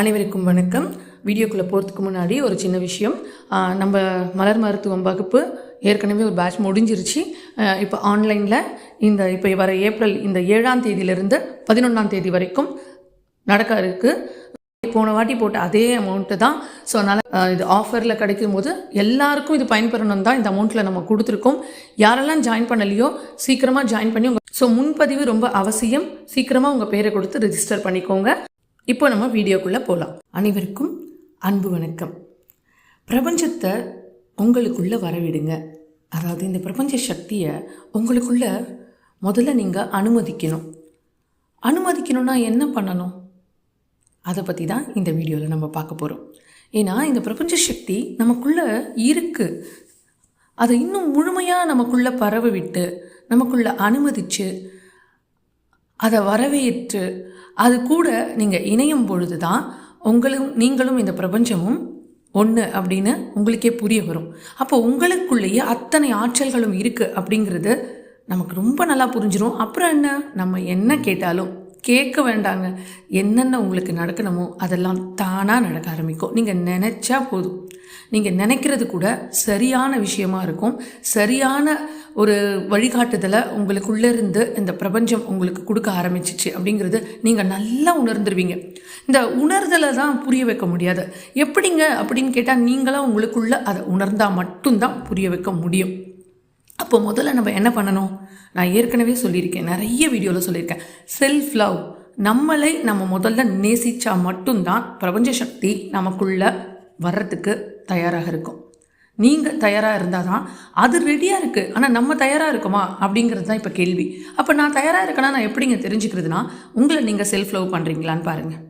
அனைவருக்கும் வணக்கம். வீடியோக்குள்ளே போகிறதுக்கு முன்னாடி ஒரு சின்ன விஷயம். நம்ம மலர் மருத்துவம் வகுப்பு ஏற்கனவே ஒரு பேட்ச் முடிஞ்சிருச்சு. இப்போ ஆன்லைனில் இந்த இப்போ வர ஏப்ரல் இந்த ஏழாம் தேதியிலிருந்து பதினொன்றாம் தேதி வரைக்கும் நடக்க இருக்குது போன வாட்டி போட்ட அதே அமௌண்ட்டு தான். ஸோ அதனால் இது ஆஃபரில் கிடைக்கும் போது எல்லாருக்கும் இது பயன்பெறணும் தான் இந்த அமௌண்ட்டில் நம்ம கொடுத்துருக்கோம். யாரெல்லாம் ஜாயின் பண்ணலையோ சீக்கிரமாக ஜாயின் பண்ணி உங்கள் ஸோ முன்பதிவு ரொம்ப அவசியம். சீக்கிரமாக உங்கள் பேரை கொடுத்து ரிஜிஸ்டர் பண்ணிக்கோங்க. இப்போ நம்ம வீடியோக்குள்ளே போகலாம் அனைவருக்கும் அன்பு வணக்கம். பிரபஞ்சத்தை உங்களுக்குள்ளே வரவிடுங்க. அதாவது இந்த பிரபஞ்ச சக்தியை உங்களுக்குள்ள முதல்ல நீங்கள் அனுமதிக்கணும். அனுமதிக்கணும்னா என்ன பண்ணணும்? அதை பற்றி தான் இந்த வீடியோவில் நம்ம பார்க்க போகிறோம் ஏன்னா இந்த பிரபஞ்ச சக்தி நமக்குள்ளே இருக்குது அதை இன்னும் முழுமையாக நமக்குள்ளே பரவ விட்டு நமக்குள்ளே அனுமதித்து அதை வரவேற்று அது கூட நீங்கள் இணையும் பொழுது தான் உங்களும் நீங்களும் இந்த பிரபஞ்சமும் ஒன்று அப்படின்னு உங்களுக்கே புரிய வரும். அப்போ உங்களுக்குள்ளேயே அத்தனை ஆற்றல்களும் இருக்குது அப்படிங்கிறது நமக்கு ரொம்ப நல்லா புரிஞ்சிடும் அப்புறம் என்ன? நம்ம என்ன கேட்டாலும் கேட்க வேண்டாங்க. என்னென்ன உங்களுக்கு நடக்கணுமோ அதெல்லாம் தானாக நடக்க ஆரம்பிக்கும். நீங்கள் நினச்சா போதும். நீங்கள் நினைக்கிறது கூட சரியான விஷயமா இருக்கும். சரியான ஒரு வழிகாட்டுதலை உங்களுக்குள்ளே இருந்து இந்த பிரபஞ்சம் உங்களுக்கு கொடுக்க ஆரம்பிச்சிச்சு அப்படிங்கிறது நீங்கள் நல்லா உணர்ந்துருவீங்க. இந்த உணர்தலை தான் புரிய வைக்க முடியாது. எப்படிங்க அப்படின்னு கேட்டால் நீங்களாக உங்களுக்குள்ள அதை உணர்ந்தால் மட்டும்தான் புரிய வைக்க முடியும். அப்போ முதல்ல நம்ம என்ன பண்ணணும்? நான் ஏற்கனவே சொல்லியிருக்கேன் நிறைய வீடியோவில் சொல்லியிருக்கேன். செல்ஃப் லவ் நம்மளை நம்ம முதல்ல நேசித்தா மட்டும்தான் பிரபஞ்ச சக்தி நமக்குள்ளே வர்றதுக்கு தயாராக இருக்கும். நீங்கள் தயாராக இருந்தால் தான் அது ரெடியாக இருக்குது ஆனால் நம்ம தயாராக இருக்கோமா? அப்படிங்கிறது தான் இப்போ கேள்வி. அப்போ நான் தயாராக இருக்கேனா? நான் எப்படிங்க தெரிஞ்சுக்கிறதுனா உங்களை நீங்கள் செல்ஃப் லவ் பண்ணுறீங்களான்னு பாருங்கள்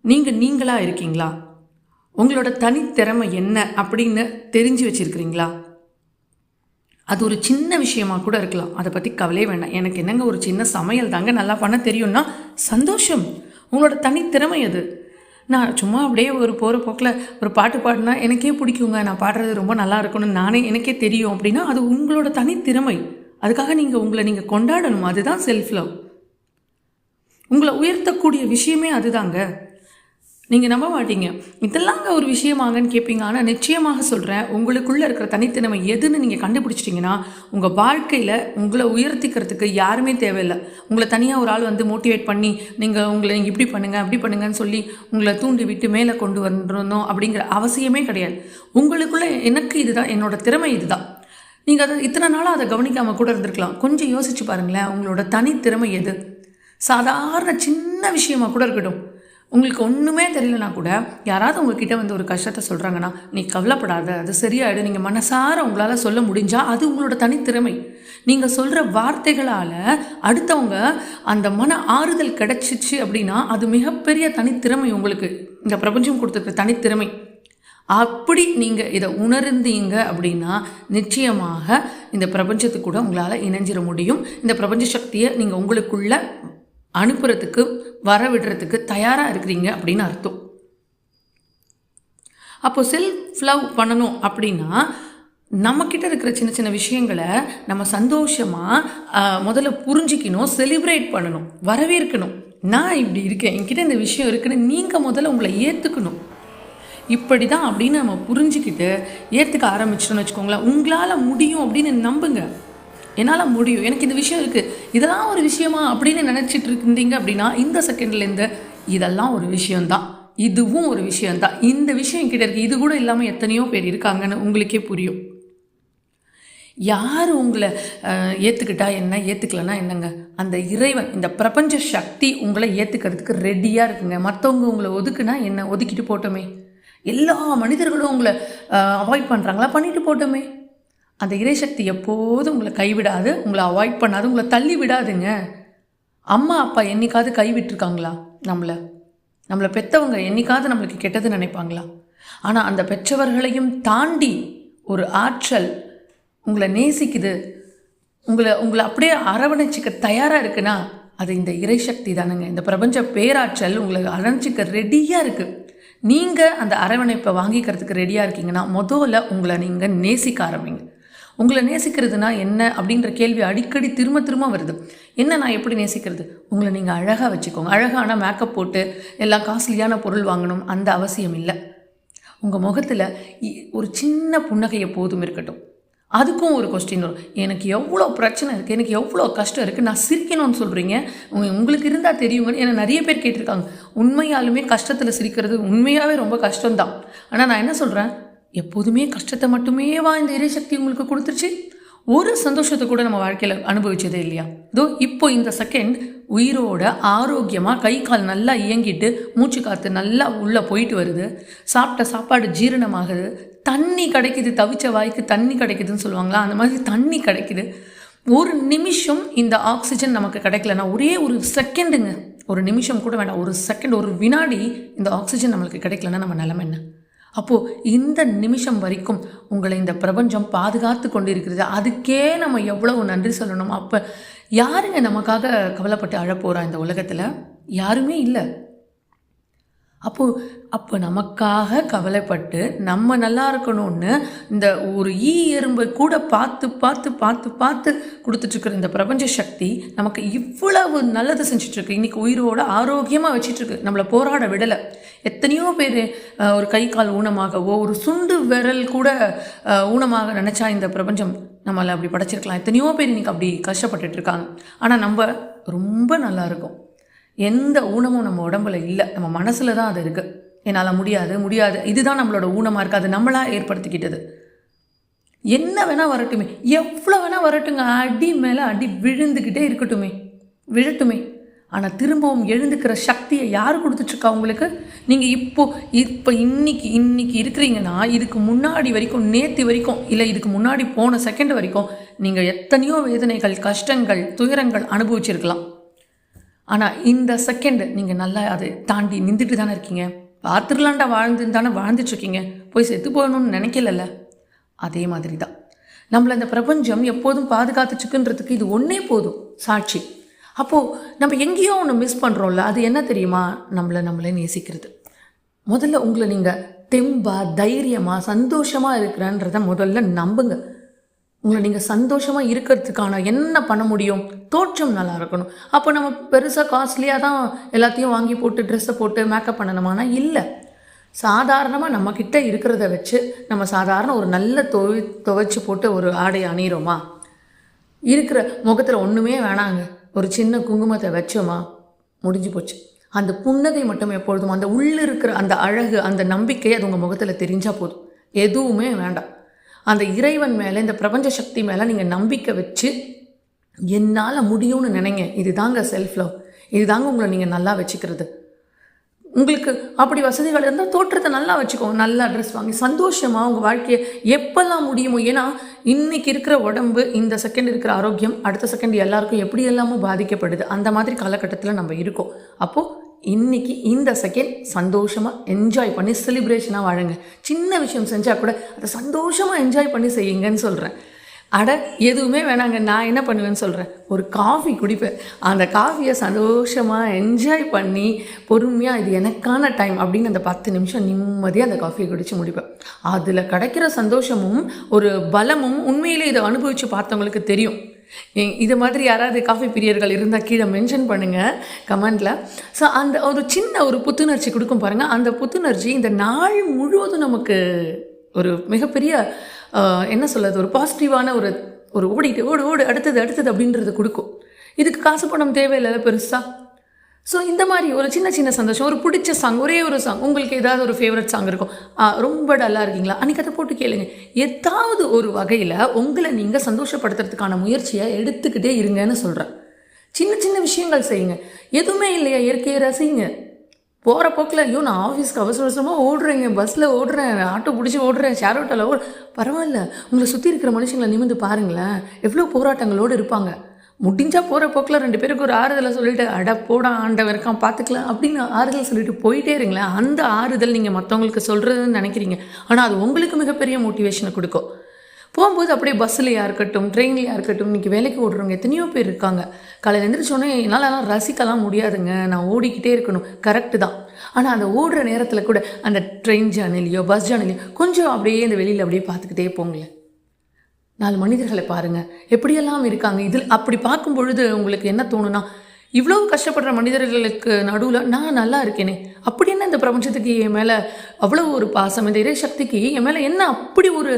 நீங்கள் நீங்களாக இருக்கீங்களா? உங்களோட தனித்திறமை என்ன அப்படின்னு தெரிஞ்சு வச்சுருக்கிறீங்களா? அது ஒரு சின்ன விஷயமா கூட இருக்கலாம். அதை பற்றி கவலையே வேண்டாம். எனக்கு என்னங்க ஒரு சின்ன சமையல் தாங்க நல்லா பண்ண தெரியும்னா சந்தோஷம். உங்களோட தனித்திறமை அது. நான் சும்மா அப்படியே ஒரு போகிற போக்கில் ஒரு பாட்டு பாடினா எனக்கே பிடிக்குங்க. நான் பாடுறது ரொம்ப நல்லா இருக்கணும்னு நானே எனக்கே தெரியும் அப்படின்னா அது உங்களோட தனித்திறமை. அதுக்காக நீங்கள் உங்களை நீங்கள் கொண்டாடணும். அதுதான் செல்ஃப் லவ் உங்களை உயர்த்தக்கூடிய விஷயமே அதுதாங்க. நீங்கள் நம்ப மாட்டீங்க. இதெல்லாங்க ஒரு விஷயமாங்கன்னு கேட்பீங்க ஆனால் நிச்சயமாக சொல்கிறேன் உங்களுக்குள்ளே இருக்கிற தனித்திறமை எதுன்னு நீங்கள் கண்டுபிடிச்சிட்டிங்கன்னா உங்கள் வாழ்க்கையில் உங்களை உயர்த்திக்கிறதுக்கு யாருமே தேவையில்லை. உங்களை தனியாக ஒரு ஆள் வந்து மோட்டிவேட் பண்ணி நீங்கள் உங்களை நீங்கள் இப்படி பண்ணுங்கள் அப்படி பண்ணுங்கன்னு சொல்லி உங்களை தூண்டி விட்டு மேலே கொண்டு வந்துடணும் அப்படிங்கிற அவசியமே கிடையாது. உங்களுக்குள்ளே எனக்கு இதுதான் என்னோட திறமை இதுதான். நீங்கள் அதை இத்தனை நாளாக அதை கவனிக்காமல் கூட இருந்திருக்கலாம். கொஞ்சம் யோசிச்சு பாருங்களேன் உங்களோட தனித்திறமை எது? சாதாரண சின்ன விஷயமா கூட இருக்கட்டும். உங்களுக்கு ஒன்றுமே தெரியலனா கூட யாராவது உங்ககிட்ட வந்து ஒரு கஷ்டத்தை சொல்கிறாங்கன்னா நீ கவலைப்படாத அது சரியாயிடும். நீங்கள் மனசார உங்களால் சொல்ல முடிஞ்சால் அது உங்களோட தனித்திறமை. நீங்கள் சொல்கிற வார்த்தைகளால் அடுத்தவங்க அந்த மன ஆறுதல் கிடைச்சிச்சு அப்படின்னா அது மிகப்பெரிய தனித்திறமை உங்களுக்கு. இந்த பிரபஞ்சம் கொடுத்துருக்க தனித்திறமை. அப்படி நீங்கள் இதை உணர்ந்தீங்க அப்படின்னா நிச்சயமாக இந்த பிரபஞ்சத்துக்கு கூட உங்களால் இணைஞ்சிட முடியும். இந்த பிரபஞ்ச சக்தியை நீங்கள் உங்களுக்குள்ள அனுப்புறதுக்கு வர விடுறதுக்கு தயாராக இருக்கிறீங்க அப்படின்னு அர்த்தம். அப்போ செல்ஃப் லவ் பண்ணணும் அப்படின்னா நம்மக்கிட்ட இருக்கிற சின்ன சின்ன விஷயங்களை நம்ம சந்தோஷமாக முதல்ல புரிஞ்சிக்கணும் செலிப்ரேட் பண்ணணும் வரவேற்கணும். நான் இப்படி இருக்கேன் என்கிட்ட இந்த விஷயம் இருக்குன்னு நீங்கள் முதல்ல உங்களை ஏற்றுக்கணும் இப்படி தான் அப்படின்னு நம்ம புரிஞ்சுக்கிட்டு ஏற்றுக்க ஆரம்பிச்சிட்டோம்னு வச்சுக்கோங்களேன் உங்களால் முடியும் அப்படின்னு நம்புங்க. என்னால் முடியும். எனக்கு இந்த விஷயம் இருக்குது இதெல்லாம் ஒரு விஷயமா அப்படின்னு நினச்சிட்டு இருந்தீங்க அப்படின்னா இந்த செகண்ட்லேருந்து இதெல்லாம் ஒரு விஷயம்தான். இதுவும் ஒரு விஷயம்தான். இந்த விஷயம் கிட்ட இருக்குது இது கூட இல்லாமல் எத்தனையோ பேர் இருக்காங்கன்னு உங்களுக்கே புரியும். யார் உங்களை ஏற்றுக்கிட்டா என்ன ஏற்றுக்கலன்னா என்னங்க? அந்த இறைவன் இந்த பிரபஞ்ச சக்தி உங்களை ஏற்றுக்கிறதுக்கு ரெடியாக இருக்குங்க. மற்றவங்க உங்களை ஒதுக்குனா என்ன? ஒதுக்கிட்டு போட்டோமே. எல்லா மனிதர்களும் உங்களை அவாய்ட் பண்ணுறாங்களா பண்ணிட்டு போட்டோமே. அந்த இறைசக்தி எப்போதும் உங்களை கைவிடாது உங்களை அவாய்ட் பண்ணாது உங்களை தள்ளி விடாதுங்க. அம்மா அப்பா என்னைக்காவது கைவிட்டுருக்காங்களா? நம்மளை. நம்மளை பெற்றவங்க என்னைக்காவது நம்மளுக்கு கெட்டது நினைப்பாங்களா? ஆனால் அந்த பெற்றவர்களையும் தாண்டி ஒரு ஆற்றல் உங்களை நேசிக்குது. உங்களை உங்களை அப்படியே அரவணைச்சிக்க தயாராக இருக்குன்னா அது இந்த இறைசக்தி தானுங்க. இந்த பிரபஞ்ச பேராற்றல் உங்களை அரவணைச்சிக்க ரெடியாக இருக்குது நீங்கள் அந்த அரவணைப்பை வாங்கிக்கிறதுக்கு ரெடியாக இருக்கீங்கன்னா முதல்ல உங்களை நீங்கள் நேசிக்க ஆரம்பிங்க. உங்களை நேசிக்கிறதுனா என்ன அப்படின்ற கேள்வி அடிக்கடி திரும்ப திரும்ப வருது. என்ன நான் எப்படி நேசிக்கிறது? உங்களை நீங்கள் அழகாக வச்சுக்கோங்க. அழகான மேக்கப் போட்டு எல்லாம் காஸ்ட்லியான பொருள் வாங்கணும் அந்த அவசியம் இல்லை. உங்கள் முகத்தில் ஒரு சின்ன புன்னகையை போதும் இருக்கட்டும். அதுக்கும் ஒரு கொஸ்டின் வரும். எனக்கு எவ்வளோ பிரச்சனை இருக்குது எனக்கு எவ்வளோ கஷ்டம் இருக்குது நான் சிரிக்கணும்னு சொல்கிறீங்க உங்களுக்கு இருந்தால் தெரியுங்கன்னு ஏன்னா நிறைய பேர் கேட்டிருக்காங்க. உண்மையாலுமே கஷ்டத்தில் சிரிக்கிறது உண்மையாகவே ரொம்ப கஷ்டம்தான். ஆனால் நான் என்ன சொல்கிறேன் எப்போதுமே கஷ்டத்தை மட்டுமே வா இந்த இறைசக்தி உங்களுக்கு கொடுத்துருச்சு. ஒரு சந்தோஷத்தை கூட நம்ம வாழ்க்கையில் அனுபவிச்சதே இல்லையா? இதோ இப்போ இந்த செகண்ட் உயிரோட ஆரோக்கியமாக கை கால் நல்லா இயங்கிட்டு மூச்சு காற்று நல்லா உள்ளே போயிட்டு வருது. சாப்பிட்ட சாப்பாடு ஜீரணமாகுது. தண்ணி கிடைக்குது தவிச்ச வாய்க்கு தண்ணி கிடைக்குதுன்னு சொல்லுவாங்களா? அந்த மாதிரி தண்ணி கிடைக்குது. ஒரு நிமிஷம் இந்த ஆக்சிஜன் நமக்கு கிடைக்கலன்னா ஒரே ஒரு செகண்டுங்க ஒரு நிமிஷம் கூட வேண்டாம். ஒரு செகண்ட் ஒரு வினாடி இந்த ஆக்சிஜன் நம்மளுக்கு கிடைக்கலன்னா நம்ம நிலமை என்ன? அப்போது இந்த நிமிஷம் வரைக்கும் உங்களை இந்த பிரபஞ்சம் பாதுகாத்து கொண்டு இருக்கிறது அதுக்கே நம்ம எவ்வளவு நன்றி சொல்லணும். அப்போ யாருங்க நமக்காக கவலைப்பட்டு அழப்போகிறா இந்த உலகத்தில்? யாருமே இல்லை. அப்போது அப்போ நமக்காக கவலைப்பட்டு நம்ம நல்லா இருக்கணும்னு இந்த ஒரு ஈ எறும்பை கூட பார்த்து பார்த்து பார்த்து பார்த்து கொடுத்துட்ருக்குற இந்த பிரபஞ்ச சக்தி நமக்கு இவ்வளவு நல்லது செஞ்சிட்ருக்கு. இன்றைக்கி உயிரோட ஆரோக்கியமாக வச்சிட்ருக்கு. நம்மளை போராட விடலை. எத்தனையோ பேர் ஒரு கை கால் ஊனமாகவோ ஒரு சுண்டு விரல் கூட ஊனமாக நினச்சா இந்த பிரபஞ்சம் நம்மளை அப்படி படைச்சிருக்கலாம். எத்தனையோ பேர் இன்றைக்கி அப்படி கஷ்டப்பட்டுட்ருக்காங்க. ஆனால் நம்ம ரொம்ப நல்லா இருக்கும். எந்த ஊனமும் நம்ம உடம்புல இல்லை. நம்ம மனசில் தான் அது இருக்குது என்னால் முடியாது முடியாது. இதுதான் நம்மளோட ஊனமாக இருக்குது அது நம்மளாக ஏற்படுத்திக்கிட்டது. என்ன வேணால் வரட்டுமே. எவ்வளோ வேணால் வரட்டுங்க. அடி மேலே அடி விழுந்துக்கிட்டே இருக்கட்டுமே. விழட்டுமே. ஆனால் திரும்பவும் எழுந்துக்கிற சக்தியை யார் கொடுத்துட்ருக்கா உங்களுக்கு? நீங்கள் இப்போ இப்போ இன்னைக்கு இன்னைக்கு இருக்கிறீங்கன்னா இதுக்கு முன்னாடி வரைக்கும் நேற்று வரைக்கும் இல்லை இதுக்கு முன்னாடி போன செகண்ட் வரைக்கும் நீங்கள் எத்தனையோ வேதனைகள் கஷ்டங்கள் துயரங்கள் அனுபவிச்சிருக்கலாம். ஆனால் இந்த செகண்ட் நீங்கள் நல்லா அதை தாண்டி நின்றுட்டு தானே இருக்கீங்க? பார்த்துடலாண்டா வாழ்ந்துன்னு தானே வாழ்ந்துட்டுருக்கீங்க. போய் செத்து போகணும்னு நினைக்கலல்ல? அதே மாதிரி தான் நம்மளை இந்த பிரபஞ்சம் எப்போதும் பாதுகாத்துச்சுக்குன்றதுக்கு இது ஒன்றே போதும். சாட்சி. அப்போது நம்ம எங்கேயோ ஒன்று மிஸ் பண்ணுறோம்ல அது என்ன தெரியுமா? நம்மளை நம்மளே நேசிக்கிறது. முதல்ல உங்களை நீங்கள் தெம்பா தைரியமாக சந்தோஷமாக இருக்கிறன்றத முதல்ல நம்புங்க. உங்களை நீங்கள் சந்தோஷமாக இருக்கிறதுக்கான என்ன பண்ண முடியும்? தோற்றம் நல்லா இருக்கணும். அப்போ நம்ம பெருசாக காஸ்ட்லியாக தான் எல்லாத்தையும் வாங்கி போட்டு ட்ரெஸ்ஸை போட்டு மேக்கப் பண்ணணுமானா இல்லை. சாதாரணமாக நம்மக்கிட்ட இருக்கிறத வச்சு நம்ம சாதாரண ஒரு நல்ல துவை துவைச்சி போட்டு ஒரு ஆடை அணியிறோமா? இருக்கிற முகத்தில் ஒன்றுமே வேணாங்க. ஒரு சின்ன குங்குமத்தை வச்சோமா? முடிஞ்சு போச்சு. அந்த புன்னகை மட்டும் எப்பொழுதும் அந்த உள்ளே இருக்கிற அந்த அழகு அந்த நம்பிக்கை அது உங்கள் முகத்தில் தெரிஞ்சால் போதும். எதுவுமே வேண்டாம். அந்த இறைவன் மேலே இந்த பிரபஞ்ச சக்தி மேலே நீங்கள் நம்பிக்கை வச்சு என்னால் முடியும்னு நினைங்க. இதுதாங்க செல்ஃப் லவ் இதுதாங்க உங்களை நீங்கள் நல்லா வச்சுக்கிறது. உங்களுக்கு அப்படி வசதிகள் இருந்தால் தோற்றத்தை நல்லா வச்சுக்கோங்க நல்லா ட்ரெஸ் வாங்கி சந்தோஷமாக உங்கள் வாழ்க்கையை எப்பெல்லாம் முடியுமோ ஏன்னா இன்றைக்கி இருக்கிற உடம்பு இந்த செகண்ட் இருக்கிற ஆரோக்கியம் அடுத்த செகண்ட் எல்லாருக்கும் எப்படி எல்லாமும் பாதிக்கப்படுது. அந்த மாதிரி காலகட்டத்தில் நம்ம இருக்கோம். அப்போது இன்னைக்கு இந்த செகண்ட் சந்தோஷமாக என்ஜாய் பண்ணி செலிப்ரேஷனாக வாழுங்க. சின்ன விஷயம் செஞ்சால் கூட அதை சந்தோஷமாக என்ஜாய் பண்ணி செய்யுங்கன்னு சொல்கிறேன் அட எதுவுமே வேணாங்க. நான் என்ன பண்ணுவேன்னு சொல்கிறேன் ஒரு காஃபி குடிப்பேன். அந்த காஃபியை சந்தோஷமாக என்ஜாய் பண்ணி பொறுமையாக இது எனக்கான டைம் அப்படின்னு அந்த பத்து நிமிஷம் நிம்மதியாக அந்த காஃபியை குடித்து முடிப்பேன். அதில் கிடைக்கிற சந்தோஷமும் ஒரு பலமும் உண்மையிலே இதை அனுபவித்து பார்த்தவங்களுக்கு தெரியும். இது மாதிரி யாராவது காஃபி பிரியர்கள் இருந்தால் கீழே மென்ஷன் பண்ணுங்கள் கமெண்டில். ஸோ அந்த ஒரு சின்ன ஒரு புத்துணர்ச்சி கொடுக்கும் பாருங்கள் அந்த புத்துணர்ச்சி இந்த நாள் முழுவதும் நமக்கு ஒரு மிகப்பெரிய என்ன சொல்கிறது ஒரு பாசிட்டிவான ஒரு ஒரு ஓடிட்டு ஓடு ஓடு அடுத்தது அடுத்தது அப்படின்றது கொடுக்கும். இதுக்கு காசு பணம் தேவையில்லை பெருசாக ஸோ இந்த மாதிரி ஒரு சின்ன சின்ன சந்தோஷம் ஒரு பிடிச்ச சாங் ஒரே ஒரு சாங் உங்களுக்கு ஏதாவது ஒரு ஃபேவரட் சாங் இருக்கும். ஆ, ரொம்ப டல்லாக இருக்கீங்களா? அன்றைக்கி அதை போட்டு கேளுங்க. ஏதாவது ஒரு வகையில் உங்களை நீங்கள் சந்தோஷப்படுத்துறதுக்கான முயற்சியை எடுத்துக்கிட்டே இருங்கன்னு சொல்கிறேன் சின்ன சின்ன விஷயங்கள் செய்யுங்க. எதுவுமே இல்லையா? இயற்கையை ரசிங்க. போகிற போக்கில் ஐயோ நான் ஆஃபீஸ்க்கு அவசர அவசரமாக ஓடுறேங்க. பஸ்ஸில் ஓடுறேன். ஆட்டோ பிடிச்சி ஓடுறேன். ஷேர் ஆட்டோவில் ஓடு பரவாயில்ல. உங்களை சுற்றி இருக்கிற மனுஷங்களை நிமிந்து பாருங்களேன். எவ்வளோ போராட்டங்களோடு இருப்பாங்க. முடிஞ்சால் போகிற போக்கில் ரெண்டு பேருக்கு ஒரு ஆறுதலை சொல்லிவிட்டு அட போடா ஆண்டவன் இருக்கான் பார்த்துக்கலாம் அப்படின்னு ஆறுதல் சொல்லிட்டு போயிட்டே இருங்களேன். அந்த ஆறுதல் நீங்கள் மற்றவங்களுக்கு சொல்கிறதுன்னு நினைக்கிறீங்க. ஆனால் அது உங்களுக்கு மிகப்பெரிய மோட்டிவேஷனை கொடுக்கும். போகும்போது அப்படியே பஸ்ஸுலையாக இருக்கட்டும் ட்ரெயின்லையாக இருக்கட்டும் இன்றைக்கி வேலைக்கு ஓடுறவங்க எத்தனையோ பேர் இருக்காங்க. காலையில் எழுந்திரிச்சோன்னே என்னால் ரசிக்கலாம் முடியாதுங்க. நான் ஓடிக்கிட்டே இருக்கணும். கரெக்டு தான். ஆனால் அந்த ஓடுற நேரத்தில் கூட அந்த ட்ரெயின் ஜேர்னிலையோ பஸ் ஜேர்னிலையோ கொஞ்சம் அப்படியே அந்த வெளியில் அப்படியே பார்த்துக்கிட்டே போங்களேன். நாலு மனிதர்களை பாருங்கள் எப்படியெல்லாம் இருக்காங்க? இதில் அப்படி பார்க்கும் பொழுது உங்களுக்கு என்ன தோணுனா இவ்வளோ கஷ்டப்படுற மனிதர்களுக்கு நடுவில் நான் நல்லா இருக்கேனே. அப்படி என்ன இந்த பிரபஞ்சத்துக்கு என் மேலே அவ்வளோ ஒரு பாசம்? இந்த இறை சக்திக்கு என் மேலே என்ன அப்படி ஒரு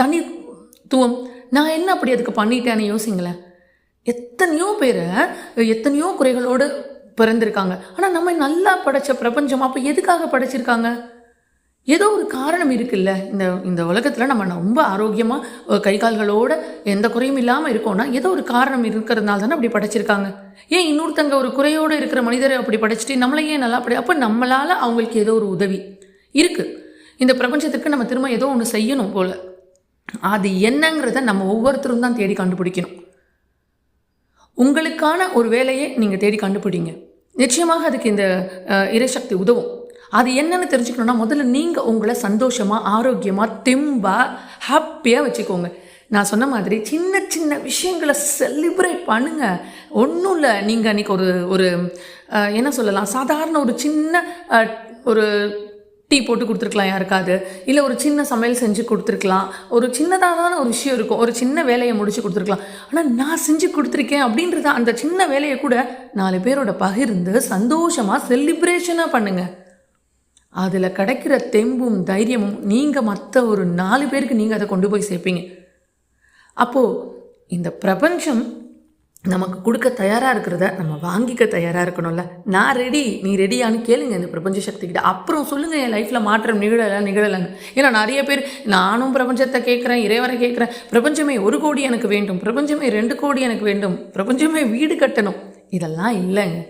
தனித்துவம்? நான் என்ன அப்படி அதுக்கு பண்ணிட்டேன்னு யோசிங்களேன். எத்தனையோ பேரை எத்தனையோ குறைகளோடு பிறந்திருக்காங்க. ஆனால் நம்ம நல்லா படைச்ச பிரபஞ்சம் அப்போ எதுக்காக படைச்சிருக்காங்க? ஏதோ ஒரு காரணம் இருக்குல்ல. இந்த இந்த உலகத்தில் நம்ம ரொம்ப ஆரோக்கியமாக கை கால்களோட எந்த குறையும் இல்லாமல் இருக்கோம்னா ஏதோ ஒரு காரணம் இருக்கிறதுனால தானே அப்படி படைச்சிருக்காங்க. ஏன் இன்னொருத்தங்க ஒரு குறையோடு இருக்கிற மனிதரை அப்படி படைச்சிட்டு நம்மளை ஏன் நல்லா படை அப்போ நம்மளால் அவங்களுக்கு ஏதோ ஒரு உதவி இருக்குது இந்த பிரபஞ்சத்துக்கு நம்ம திரும்ப ஏதோ ஒன்று செய்யணும் போல். அது என்னங்கிறத நம்ம ஒவ்வொருத்தரும் தான் தேடி கண்டுபிடிக்கணும். உங்களுக்கான ஒரு வேலையை நீங்கள் தேடி கண்டுபிடிங்க. நிச்சயமாக அதுக்கு இந்த இறைசக்தி உதவும். அது என்னென்னு தெரிஞ்சுக்கணும்னா முதல்ல நீங்கள் உங்களை சந்தோஷமாக ஆரோக்கியமாக தெம்பாக ஹாப்பியாக வச்சுக்கோங்க. நான் சொன்ன மாதிரி சின்ன சின்ன விஷயங்களை செலிப்ரேட் பண்ணுங்கள் ஒன்றும் இல்லை நீங்கள் அன்றைக்கி ஒரு ஒரு என்ன சொல்லலாம் சாதாரண ஒரு சின்ன ஒரு டீ போட்டு கொடுத்துருக்கலாம் யாருக்காவது. இல்லை ஒரு சின்ன சமையல் செஞ்சு கொடுத்துருக்கலாம். ஒரு சின்னதாக தான ஒரு விஷயம் இருக்கும். ஒரு சின்ன வேலையை முடிச்சு கொடுத்துருக்கலாம். ஆனால் நான் செஞ்சு கொடுத்துருக்கேன் அப்படின்றத அந்த சின்ன வேலையை கூட நாலு பேரோட பகிர்ந்து சந்தோஷமாக செலிப்ரேஷனாக பண்ணுங்கள் அதில் கிடைக்கிற தெம்பும் தைரியமும் நீங்கள் மற்ற ஒரு நாலு பேருக்கு நீங்கள் அதை கொண்டு போய் சேர்ப்பீங்க. அப்போது இந்த பிரபஞ்சம் நமக்கு கொடுக்க தயாராக இருக்கிறத நம்ம வாங்கிக்க தயாராக இருக்கணும்ல. நான் ரெடி நீ ரெடியான்னு கேளுங்க இந்த பிரபஞ்ச சக்திக்கிட்ட அப்புறம் சொல்லுங்கள் என் லைஃப்பில் மாற்றம் நிகழலை நிகழலைன்னு. ஏன்னா நிறைய பேர் நானும் பிரபஞ்சத்தை கேட்குறேன் இறைவரை கேட்குறேன். பிரபஞ்சமே ஒரு கோடி எனக்கு வேண்டும் பிரபஞ்சமே ரெண்டு கோடி எனக்கு வேண்டும் பிரபஞ்சமே வீடு கட்டணும். இதெல்லாம் இல்லைங்க.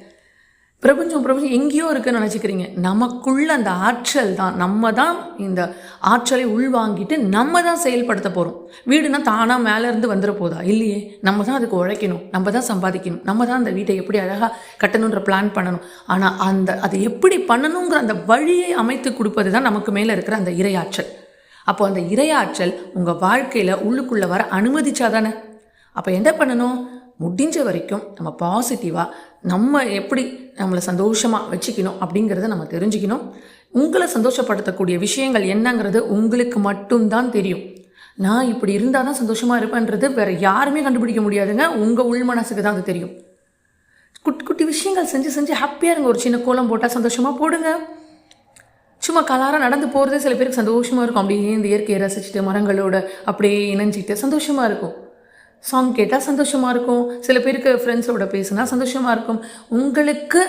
பிரபஞ்சம் பிரபஞ்சம் எங்கேயோ இருக்குன்னு நினச்சிக்கிறீங்க. நமக்குள்ள அந்த ஆற்றல் தான். நம்ம தான் இந்த ஆற்றலை உள்வாங்கிட்டு நம்ம தான் செயல்படுத்த போகிறோம் வீடுனா தானாக மேலேருந்து வந்துட போதா? இல்லையே. நம்ம தான் அதுக்கு உழைக்கணும். நம்ம தான் சம்பாதிக்கணும். நம்ம தான் அந்த வீட்டை எப்படி அழகாக கட்டணுன்ற பிளான் பண்ணணும். ஆனால் அந்த அதை எப்படி பண்ணணுங்கிற அந்த வழியை அமைத்து கொடுப்பது தான் நமக்கு மேலே இருக்கிற அந்த இரையாற்றல். அப்போ அந்த இரையாற்றல் உங்கள் வாழ்க்கையில் உள்ளுக்குள்ளே வர அனுமதிச்சாதானே? அப்போ என்ன பண்ணணும்? முடிஞ்ச வரைக்கும் நம்ம பாசிட்டிவாக நம்ம எப்படி நம்மளை சந்தோஷமாக வச்சுக்கணும் அப்படிங்கிறத நம்ம தெரிஞ்சுக்கணும். உங்களை சந்தோஷப்படுத்தக்கூடிய விஷயங்கள் என்னங்கிறது உங்களுக்கு மட்டும்தான் தெரியும். நான் இப்படி இருந்தால் தான் சந்தோஷமாக இருப்பேன்றது வேறு யாருமே கண்டுபிடிக்க முடியாதுங்க. உங்கள் உள் மனசுக்கு தான் அது தெரியும். குட்டி குட்டி விஷயங்கள் செஞ்சு செஞ்சு ஹாப்பியாக இருங்க. ஒரு சின்ன கோலம் போட்டால் சந்தோஷமாக போடுங்க. சும்மா கலாராக நடந்து போகிறதே சில பேருக்கு சந்தோஷமாக இருக்கும். அப்படியே இந்த இயற்கையை ரசிச்சுட்டு மரங்களோட அப்படியே இணைஞ்சிட்டு சந்தோஷமாக இருக்கும். சாங் கேட்டால் சந்தோஷமாக இருக்கும். சில பேருக்கு ஃப்ரெண்ட்ஸோட பேசினா சந்தோஷமாக இருக்கும். உங்களுக்கு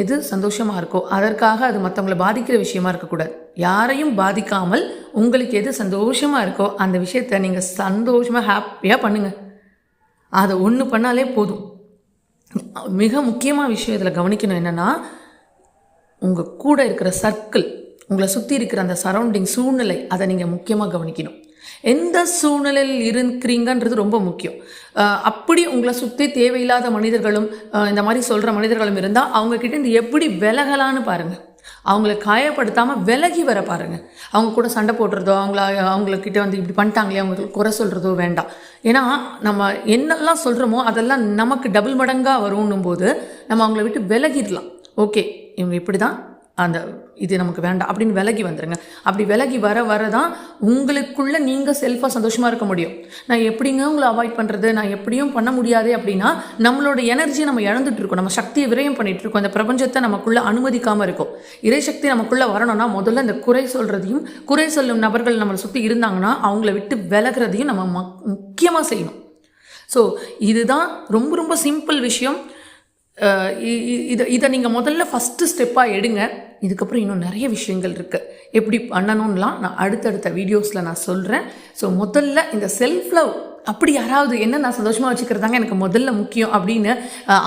எது சந்தோஷமாக இருக்கோ அதற்காக அது மற்றவங்கள பாதிக்கிற விஷயமா இருக்கக்கூடாது. யாரையும் பாதிக்காமல் உங்களுக்கு எது சந்தோஷமாக இருக்கோ அந்த விஷயத்த நீங்கள் சந்தோஷமாக ஹாப்பியாக பண்ணுங்கள் அதை ஒன்று பண்ணாலே போதும். மிக முக்கியமான விஷயம் இதில் கவனிக்கணும் என்னென்னா உங்கள் கூட இருக்கிற சர்க்கிள் உங்களை சுற்றி இருக்கிற அந்த சரௌண்டிங் சூழ்நிலை அதை நீங்கள் முக்கியமாக கவனிக்கணும். எந்த சூழ்நிலையில் இருக்கிறீங்கன்றது ரொம்ப முக்கியம். அப்படி உங்களை சுற்றி தேவையில்லாத மனிதர்களும் இந்த மாதிரி சொல்கிற மனிதர்களும் இருந்தால் அவங்கக்கிட்ட இருந்து எப்படி விலகலான்னு பாருங்கள் அவங்கள காயப்படுத்தாமல் விலகி வர பாருங்கள் அவங்க கூட சண்டை போடுறதோ அவங்கள அவங்கக்கிட்ட வந்து இப்படி பண்ணிட்டாங்களே அவங்களுக்கு குறை சொல்கிறதோ வேண்டாம். ஏன்னா நம்ம என்னெல்லாம் சொல்கிறோமோ அதெல்லாம் நமக்கு டபுள் மடங்காக வரும்னும் போது நம்ம அவங்கள விட்டு விலகிடலாம். ஓகே இவங்க இப்படி தான் அந்த இது நமக்கு வேண்டாம் அப்படின்னு விலகி வந்துடுங்க அப்படி விலகி வர வர தான் உங்களுக்குள்ளே நீங்கள் செல்ஃபாக சந்தோஷமாக இருக்க முடியும். நான் எப்படிங்க உங்களை அவாய்ட் பண்ணுறது நான் எப்படியும் பண்ண முடியாதே அப்படின்னா நம்மளோட எனர்ஜியை நம்ம இழந்துட்டு இருக்கோம். நம்ம சக்தியை விரயம் பண்ணிட்டு இருக்கோம். அந்த பிரபஞ்சத்தை நமக்குள்ளே அனுமதிக்காமல் இருக்கும். இறைசக்தி நமக்குள்ளே வரணும்னா முதல்ல இந்த குறை சொல்கிறதையும் குறை சொல்லும் நபர்கள் நம்மளை சுற்றி இருந்தாங்கன்னா அவங்கள விட்டு விலகிறதையும் நம்ம முக்கியமாக செய்யணும். ஸோ இதுதான் ரொம்ப ரொம்ப சிம்பிள் விஷயம். இதை இதை நீங்கள் முதல்ல ஃபஸ்ட்டு ஸ்டெப்பாக எடுங்க. இதுக்கப்புறம் இன்னும் நிறைய விஷயங்கள் இருக்குது எப்படி பண்ணணும்லாம் நான் அடுத்தடுத்த வீடியோஸில் நான் சொல்கிறேன் ஸோ முதல்ல இந்த செல்ஃப் லவ் அப்படி யாராவது என்ன நான் சந்தோஷமாக வச்சுக்கிறதாங்க எனக்கு முதல்ல முக்கியம் அப்படின்னு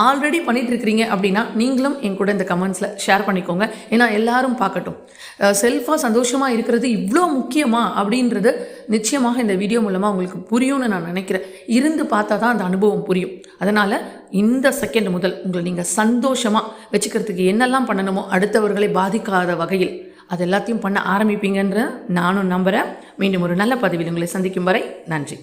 ஆல்ரெடி பண்ணிட்டு இருக்கிறீங்க அப்படின்னா நீங்களும் என் கூட இந்த கமெண்ட்ஸில் ஷேர் பண்ணிக்கோங்க. ஏன்னா எல்லாரும் பார்க்கட்டும். செல்ஃபாக சந்தோஷமாக இருக்கிறது இவ்வளோ முக்கியமா அப்படின்றது நிச்சயமாக இந்த வீடியோ மூலமாக உங்களுக்கு புரியும்னு நான் நினைக்கிறேன். இருந்து பார்த்தா தான் அந்த அனுபவம் புரியும். அதனால் இந்த செகண்ட் முதல் உங்களை நீங்கள் சந்தோஷமாக வச்சுக்கிறதுக்கு என்னெல்லாம் பண்ணணுமோ அடுத்தவர்களை பாதிக்காத வகையில் அது எல்லாத்தையும் பண்ண ஆரம்பிப்பீங்கன்ற நானும் நம்புகிறேன் மீண்டும் ஒரு நல்ல பதிவில் உங்களை சந்திக்கும் வரை நன்றி.